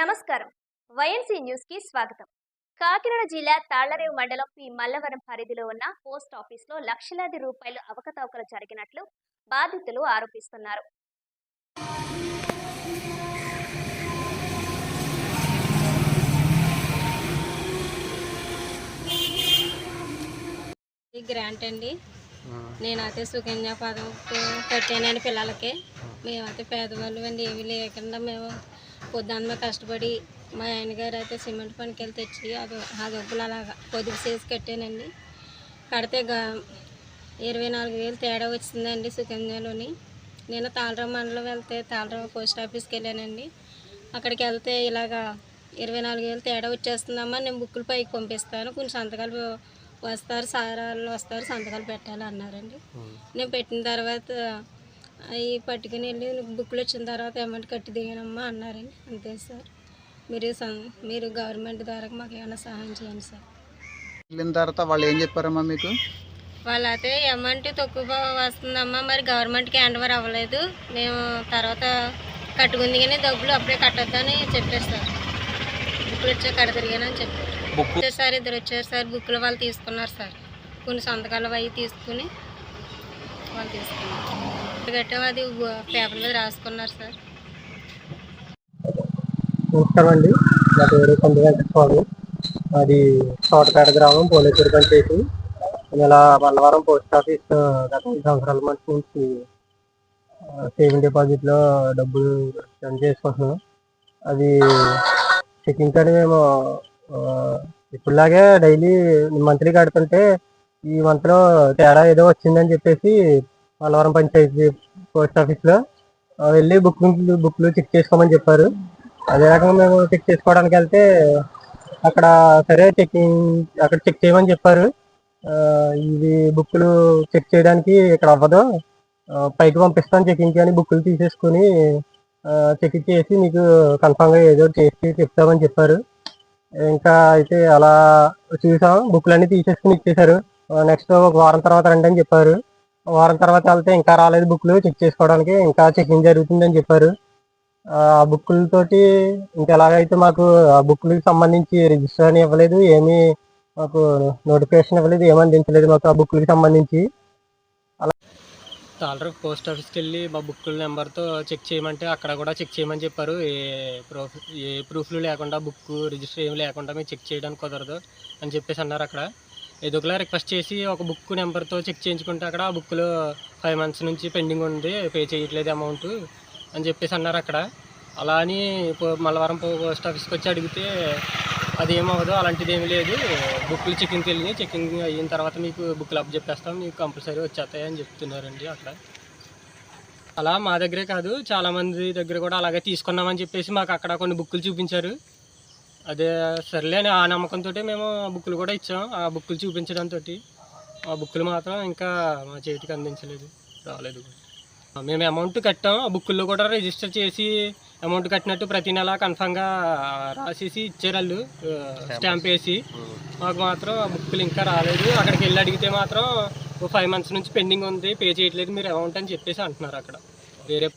నమస్కారం. వైఎన్సీ న్యూస్కి స్వాగతం. కాకినాడ జిల్లా తాళ్ళరేవు మండలం పి. మల్లవరం పరిధిలో ఉన్న పోస్ట్ ఆఫీస్లో లక్షలాది రూపాయలు అవకతవకలు జరిగినట్లు బాధితులు ఆరోపిస్తున్నారు. ఈ గ్రాంట్ అండి. నేనైతే సుకన్య పదం కట్టానండి పిల్లలకి. మేమైతే పేదవాళ్ళు అండి ఏమీ లేకుండా మేము పొద్దున్న కష్టపడి మా ఆయనగారు అయితే సిమెంట్ పనికి వెళ్ళి తెచ్చి అది ఆ డబ్బులు అలాగా పొదుపు చేసి కట్టానండి. కడితే గా ఇరవై నాలుగు వేలు తేడా వచ్చిందండి సుకన్యలోని నేను తాళరావు మండలం వెళ్తే తాళరావు పోస్ట్ ఆఫీస్కి వెళ్ళానండి. అక్కడికి వెళ్తే ఇలాగా ఇరవై నాలుగు వేలు తేడా వచ్చేస్తుందమ్మా నేను బుక్కులు పైకి పంపిస్తాను కొన్ని సంతకాలు వస్తారు సార్ వాళ్ళు వస్తారు సంతకాలు పెట్టాలి అన్నారండి. నేను పెట్టిన తర్వాత అవి పట్టుకుని వెళ్ళి బుక్లు వచ్చిన తర్వాత అమౌంట్ కట్టి దిగానమ్మా అన్నారండి. అంతే సార్. మీరు సం- మీరు గవర్నమెంట్ ద్వారా మాకు ఏమైనా సహాయం చేయండి సార్. వెళ్ళిన తర్వాత వాళ్ళు ఏం చెప్పారమ్మా మీకు? వాళ్ళైతే అమౌంట్ తక్కువ వస్తుందమ్మా మరి గవర్నమెంట్కి హ్యాండ్ ఓవర్ అవ్వలేదు. మేము తర్వాత కట్టుకుంది కానీ డబ్బులు అప్పుడే కట్టొద్దని చెప్పారు సార్. బుక్లు వచ్చే కడ తిరిగానని చెప్పారు. సార్ ఇద్దరు వచ్చారు సార్ బుక్లు వాళ్ళు తీసుకున్నారు సార్. కొన్ని సంతకాలు అవి తీసుకుని వాళ్ళు తీసుకున్నారు. గట్ట అది పేపర్ మీద రాసుకున్నారు సార్. నమస్కారం అండి నా పేరు కొండ వెంకటస్వామి అది తోటపేట గ్రామం పోలేకూరు పంచాయతీ. నేను ఇలా మల్లవరం పోస్ట్ ఆఫీస్ గత ఐదు సంవత్సరాల మంచి నుంచి సేవింగ్ డిపాజిట్లో డబ్బులు సెండ్ చేసుకుంటున్నాం అది చెకింగ్ కానీ మేము ఇప్పుడులాగే డైలీ మంత్లీ కడుతుంటే ఈ మంత్లో తేడా ఏదో వచ్చిందని చెప్పేసి మల్లవరం పంచాయతీ పోస్ట్ ఆఫీస్లో. వెళ్ళి బుక్ బుక్లు చెక్ చేసుకోమని చెప్పారు. అదే రకంగా మేము చెక్ చేసుకోవడానికి వెళ్తే అక్కడ సరే చెకింగ్ అక్కడ చెక్ చేయమని చెప్పారు. ఇది బుక్లు బుక్కులు చెక్ చేయడానికి ఇక్కడ అవ్వదు. పైకి పంపిస్తాను చెకింగ్ అని బుక్లు తీసేసుకుని చెక్ చేసి మీకు కన్ఫామ్గా ఏదో ఒకటి చేసి చెప్తామని చెప్పారు. ఇంకా అయితే అలా చూసాం. బుక్లు అన్నీ తీసేసుకుని ఇచ్చేశారు. నెక్స్ట్ ఒక వారం తర్వాత రండి అని చెప్పారు. వారం తర్వాత వెళ్తే ఇంకా రాలేదు బుక్లు చెక్ చేసుకోవడానికి ఇంకా చెకింగ్ జరుగుతుందని చెప్పారు. ఆ బుక్కులతోటి ఇంకా ఎలాగైతే మాకు ఆ బుక్లకు సంబంధించి రిజిస్టర్ అని ఇవ్వలేదు ఏమీ మాకు నోటిఫికేషన్ ఇవ్వలేదు ఏమీ అందించలేదు మాకు ఆ బుక్లకు సంబంధించి. తాళరు పోస్ట్ ఆఫీస్కి వెళ్ళి మా బుక్కుల నెంబర్తో చెక్ చేయమంటే అక్కడ కూడా చెక్ చేయమని చెప్పారు. ఏ ప్రూఫ్ ఏ ప్రూఫ్లు లేకుండా బుక్ రిజిస్టర్ ఏమి లేకుండా మీకు చెక్ చేయడానికి కుదరదు అని చెప్పేసి అన్నారు అక్కడ. ఎదుగులా రిక్వెస్ట్ చేసి ఒక బుక్ నెంబర్తో చెక్ చేయించుకుంటే అక్కడ ఆ బుక్లో ఫైవ్ మంత్స్ నుంచి పెండింగ్ ఉంది పే చేయట్లేదు అమౌంట్ అని చెప్పేసి అన్నారు అక్కడ. అలా అని పో- మల్లవరం పోస్ట్ ఆఫీస్కి వచ్చి అడిగితే అది అలాంటిది ఏమీ లేదు బుక్లు చెకింగ్కి వెళ్ళి చెకింగ్ అయిన తర్వాత మీకు బుక్లు అప్ చెప్పేస్తాం మీకు కంపల్సరీ వచ్చేస్తాయి అని చెప్తున్నారండి అక్కడ. అలా మా దగ్గరే కాదు చాలా మంది దగ్గర కూడా అలాగే తీసుకున్నామని చెప్పేసి మాకు అక్కడ కొన్ని బుక్కులు చూపించారు. అదే సర్లే అని ఆ నమ్మకంతో మేము బుక్కులు కూడా ఇచ్చాం. ఆ బుక్కులు చూపించడంతో ఆ బుక్కులు మాత్రం ఇంకా మా చేతికి అందించలేదు. రాలేదు. మేము అమౌంట్ కట్టాం. ఆ బుక్కుల్లో కూడా రిజిస్టర్ చేసి అమౌంట్ కట్టినట్టు ప్రతి నెల కన్ఫామ్గా రాసేసి ఇచ్చారు వాళ్ళు స్టాంప్ వేసి. మాకు మాత్రం ఆ బుక్కులు ఇంకా రాలేదు. అక్కడికి వెళ్ళి అడిగితే మాత్రం ఓ ఫైవ్ మంత్స్ నుంచి పెండింగ్ ఉంది. పే చేయట్లేదు. మీరు అమౌంట్ అని చెప్పేసి అంటున్నారు అక్కడ. వేరే